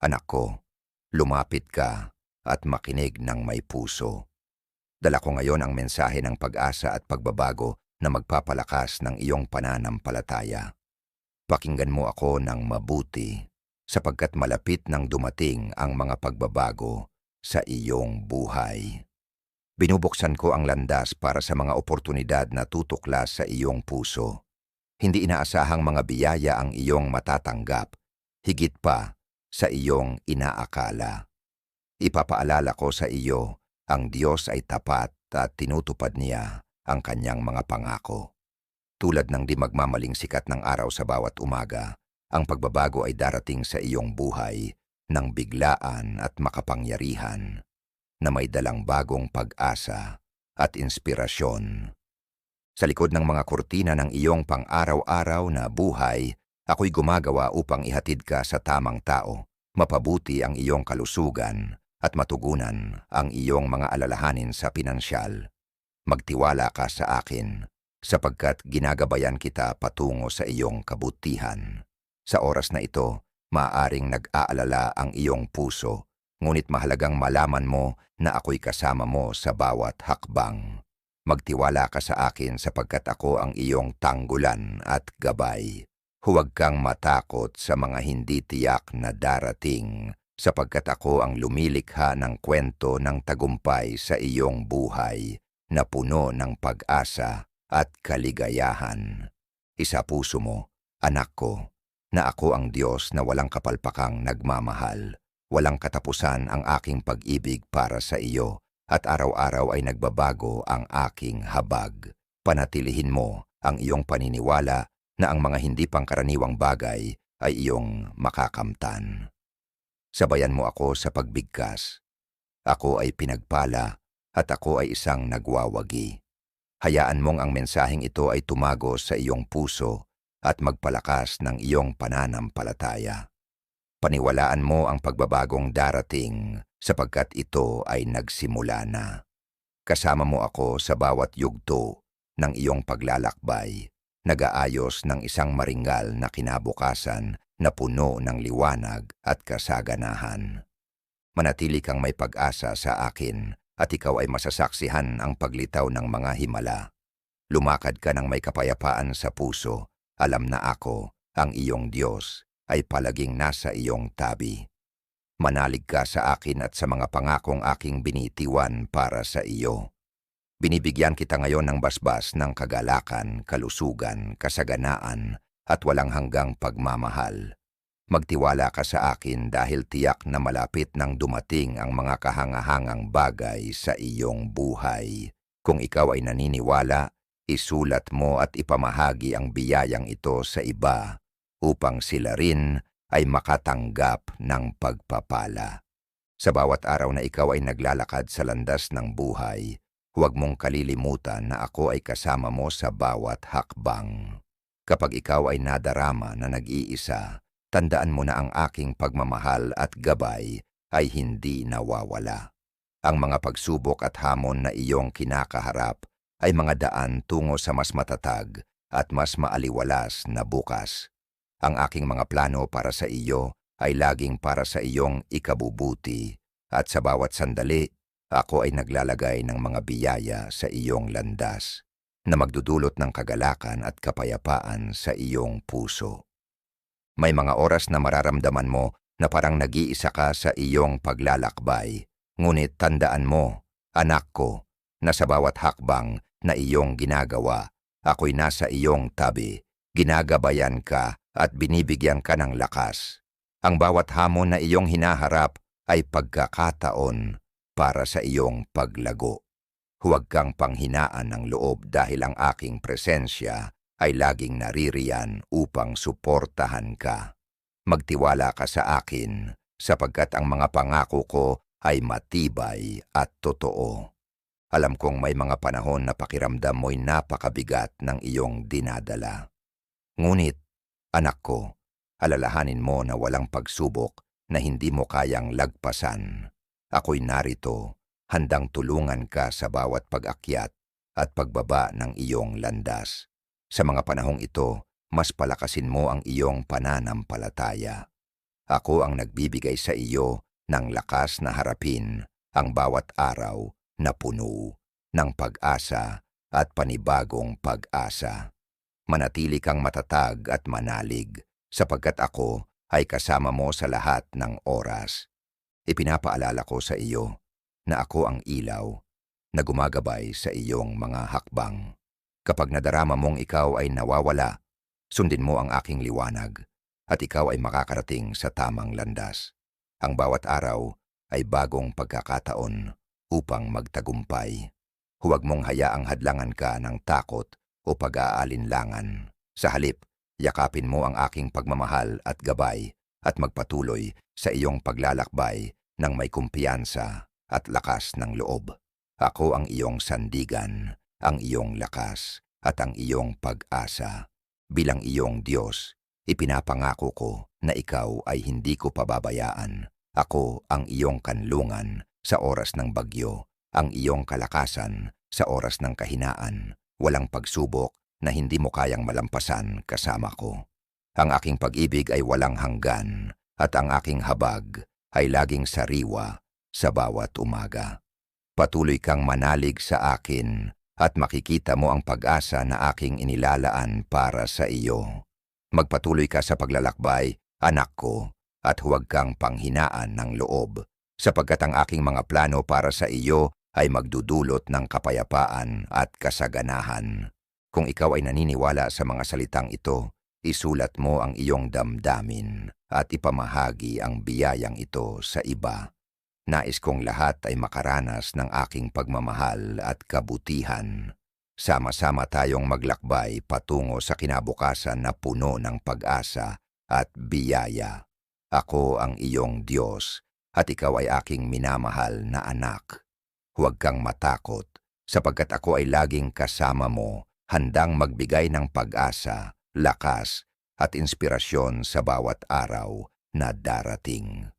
Anak ko, lumapit ka at makinig ng may puso. Dala ko ngayon ang mensahe ng pag-asa at pagbabago na magpapalakas ng iyong pananampalataya. Pakinggan mo ako ng mabuti sapagkat malapit nang dumating ang mga pagbabago sa iyong buhay. Binubuksan ko ang landas para sa mga oportunidad na tutuklas sa iyong puso. Hindi inaasahang mga biyaya ang iyong matatanggap, higit pa sa iyong inaakala. Ipapaalala ko sa iyo, ang Diyos ay tapat at tinutupad niya ang kanyang mga pangako. Tulad ng di magmamaling sikat ng araw sa bawat umaga, ang pagbabago ay darating sa iyong buhay ng biglaan at makapangyarihan na may dalang bagong pag-asa at inspirasyon. Sa likod ng mga kurtina ng iyong pang-araw-araw na buhay, ako'y gumagawa upang ihatid ka sa tamang tao, mapabuti ang iyong kalusugan at matugunan ang iyong mga alalahanin sa pinansyal. Magtiwala ka sa akin, sapagkat ginagabayan kita patungo sa iyong kabutihan. Sa oras na ito, maaring nag-aalala ang iyong puso, ngunit mahalagang malaman mo na ako'y kasama mo sa bawat hakbang. Magtiwala ka sa akin sapagkat ako ang iyong tanggulan at gabay. Huwag kang matakot sa mga hindi tiyak na darating, sapagkat ako ang lumilikha ng kwento ng tagumpay sa iyong buhay na puno ng pag-asa at kaligayahan. Isa puso mo, anak ko, na ako ang Diyos na walang kapalpakang nagmamahal. Walang katapusan ang aking pag-ibig para sa iyo at araw-araw ay nagbabago ang aking habag. Panatilihin mo ang iyong paniniwala na ang mga hindi pangkaraniwang bagay ay iyong makakamtan. Sabayan mo ako sa pagbigkas. Ako ay pinagpala at ako ay isang nagwawagi. Hayaan mong ang mensaheng ito ay tumago sa iyong puso at magpalakas ng iyong pananampalataya. Paniwalaan mo ang pagbabagong darating sapagkat ito ay nagsimula na. Kasama mo ako sa bawat yugto ng iyong paglalakbay, nagaayos ng isang maringal na kinabukasan na puno ng liwanag at kasaganahan. Manatili kang may pag-asa sa akin at ikaw ay masasaksihan ang paglitaw ng mga himala. Lumakad ka ng may kapayapaan sa puso, alam na ako, ang iyong Diyos, ay palaging nasa iyong tabi. Manalig ka sa akin at sa mga pangakong aking binitiwan para sa iyo. Binibigyan kita ngayon ng basbas ng kagalakan, kalusugan, kasaganaan, at walang hanggang pagmamahal. Magtiwala ka sa akin dahil tiyak na malapit nang dumating ang mga kahangahangang bagay sa iyong buhay. Kung ikaw ay naniniwala, isulat mo at ipamahagi ang biyayang ito sa iba upang sila rin ay makatanggap ng pagpapala. Sa bawat araw na ikaw ay naglalakad sa landas ng buhay, huwag mong kalilimutan na ako ay kasama mo sa bawat hakbang. Kapag ikaw ay nadarama na nag-iisa, tandaan mo na ang aking pagmamahal at gabay ay hindi nawawala. Ang mga pagsubok at hamon na iyong kinakaharap ay mga daan tungo sa mas matatag at mas maaliwalas na bukas. Ang aking mga plano para sa iyo ay laging para sa iyong ikabubuti at sa bawat sandali, ako ay naglalagay ng mga biyaya sa iyong landas na magdudulot ng kagalakan at kapayapaan sa iyong puso. May mga oras na mararamdaman mo na parang nag-iisa ka sa iyong paglalakbay, ngunit tandaan mo, anak ko, na sa bawat hakbang na iyong ginagawa, ako'y nasa iyong tabi, ginagabayan ka at binibigyan ka ng lakas. Ang bawat hamon na iyong hinaharap ay pagkakataon para sa iyong paglago. Huwag kang panghinaan ng loob dahil ang aking presensya ay laging naririyan upang suportahan ka. Magtiwala ka sa akin sapagkat ang mga pangako ko ay matibay at totoo. Alam kong may mga panahon na pakiramdam mo'y napakabigat ng iyong dinadala. Ngunit Anak ko, alalahanin mo na walang pagsubok na hindi mo kayang lagpasan. Ako'y narito, handang tulungan ka sa bawat pag-akyat at pagbaba ng iyong landas. Sa mga panahong ito, mas palakasin mo ang iyong pananampalataya. Ako ang nagbibigay sa iyo ng lakas na harapin ang bawat araw na puno ng pag-asa at panibagong pag-asa. Manatili kang matatag at manalig sapagkat ako ay kasama mo sa lahat ng oras. Ipinapaalala ko sa iyo na ako ang ilaw na gumagabay sa iyong mga hakbang. Kapag nadarama mong ikaw ay nawawala, sundin mo ang aking liwanag at ikaw ay makakarating sa tamang landas. Ang bawat araw ay bagong pagkakataon upang magtagumpay. Huwag mong hayaang hadlangan ka ng takot o pag-aalinlangan. Sa halip, yakapin mo ang aking pagmamahal at gabay at magpatuloy sa iyong paglalakbay ng may kumpiyansa at lakas ng loob. Ako ang iyong sandigan, ang iyong lakas at ang iyong pag-asa. Bilang iyong Diyos, ipinapangako ko na ikaw ay hindi ko pababayaan. Ako ang iyong kanlungan sa oras ng bagyo, ang iyong kalakasan sa oras ng kahinaan. Walang pagsubok na hindi mo kayang malampasan kasama ko. Ang aking pag-ibig ay walang hanggan at ang aking habag ay laging sariwa sa bawat umaga. Patuloy kang manalig sa akin at makikita mo ang pag-asa na aking inilalaan para sa iyo. Magpatuloy ka sa paglalakbay, anak ko, at huwag kang panghinaan ng loob, sapagkat ang aking mga plano para sa iyo ay magdudulot ng kapayapaan at kasaganahan. Kung ikaw ay naniniwala sa mga salitang ito, isulat mo ang iyong damdamin at ipamahagi ang biyayang ito sa iba. Nais kong lahat ay makaranas ng aking pagmamahal at kabutihan. Sama-sama tayong maglakbay patungo sa kinabukasan na puno ng pag-asa at biyaya. Ako ang iyong Diyos at ikaw ay aking minamahal na anak. Huwag kang matakot sapagkat ako ay laging kasama mo, handang magbigay ng pag-asa, lakas at inspirasyon sa bawat araw na darating.